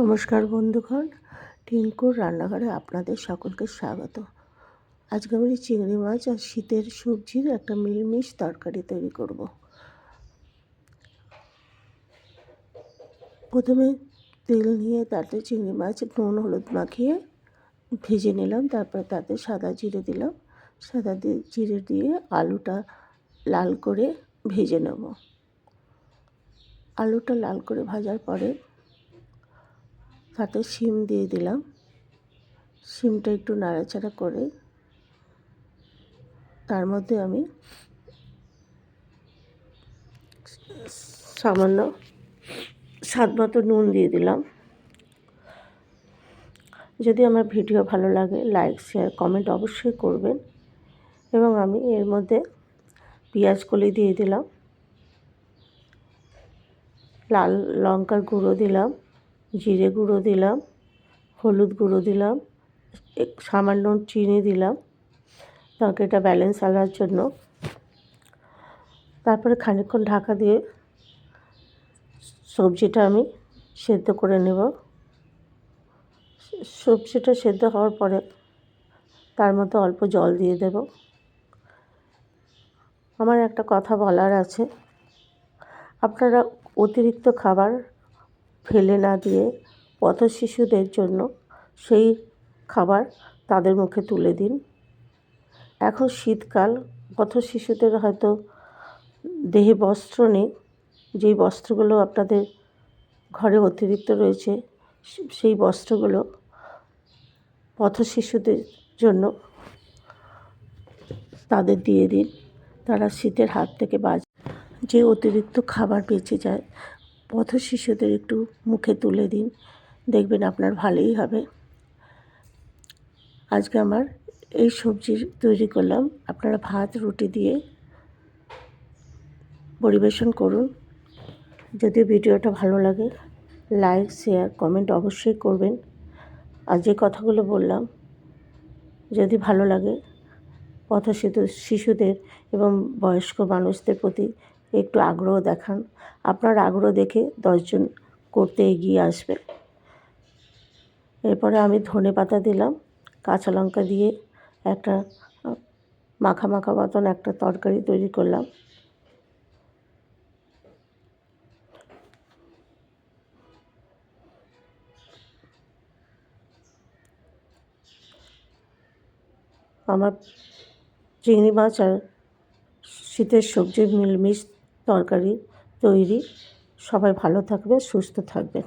নমস্কার বন্ধুগণ, টিঙ্কুর রান্নাঘরে আপনাদের সকলকে স্বাগত। আজকে আমি চিংড়ি মাছ আর শীতের সবজির একটা মিলমিশ তরকারি তৈরি করব। প্রথমে তেল নিয়ে তাতে চিংড়ি মাছ, নুন, হলুদ মাখিয়ে ভেজে নিলাম, তারপর তাতে সাদা জিরে দিলাম। সাদা জিরে দিয়ে আলুটা লাল করে ভেজে নেব। আলুটা লাল করে ভাজার পরে তাতে শিম দিয়ে দিলাম। শিমটা একটু নাড়াচাড়া করে তার মধ্যে আমি সামান্য স্বাদ মতো নুন দিয়ে দিলাম। যদি আমার ভিডিও ভালো লাগে, লাইক, শেয়ার, কমেন্ট অবশ্যই করবেন এবং আমি এর মধ্যে পেঁয়াজ কলি দিয়ে দিলাম। লাল লঙ্কার গুঁড়ো দিলাম। জিরে গুঁড়ো দিলাম, হলুদ গুঁড়ো দিলাম সামান্য চিনি দিলাম তরকারিটা ব্যালেন্স আনার জন্য। তারপরে খানিকক্ষণ ঢাকা দিয়ে সবজিটা আমি সেদ্ধ করে নেব। সবজিটা সেদ্ধ হওয়ার পরে তার মধ্যে অল্প জল দিয়ে দেব। আমার একটা কথা বলার আছে। আপনারা অতিরিক্ত খাবার ফেলে না দিয়ে পথ শিশুদের জন্য সেই খাবার তাদের মুখে তুলে দিন। এখন শীতকাল, পথ শিশুদের হয়তো দেহে বস্ত্র নেই, যেই বস্ত্রগুলো আপনাদের ঘরে অতিরিক্ত রয়েছে, সেই বস্ত্রগুলো পথ শিশুদের জন্য তাদের দিয়ে দিন। তারা শীতের হাত থেকে বাঁচ। যে অতিরিক্ত খাবার বেঁচে যায় পথ শিশুদের একটু মুখে তুলে দিন। দেখবেন আপনার ভালোই হবে। আজকে আমার এই সবজি তৈরি করলাম। আপনারা ভাত, রুটি দিয়ে পরিবেশন করুন। যদি ভিডিওটা ভালো লাগে, লাইক, শেয়ার, কমেন্ট অবশ্যই করবেন। আর যে কথাগুলো বললাম, যদি ভালো লাগে পথ শিশুদের এবং বয়স্ক মানুষদের প্রতি একটু আগ্রহ দেখান। আপনার আগ্রহ দেখে দশজন করতে এগিয়ে আসবে এরপরে আমি ধনে পাতা দিলাম, কাঁচা লঙ্কা দিয়ে একটা, মাখা মাখা মতন একটা তরকারি তৈরি করলাম। আমার চিংড়ি মাছ আর শীতের সবজি মিলমিশ তরকারি তৈরি। সবাই ভালো থাকবে সুস্থ থাকবেন।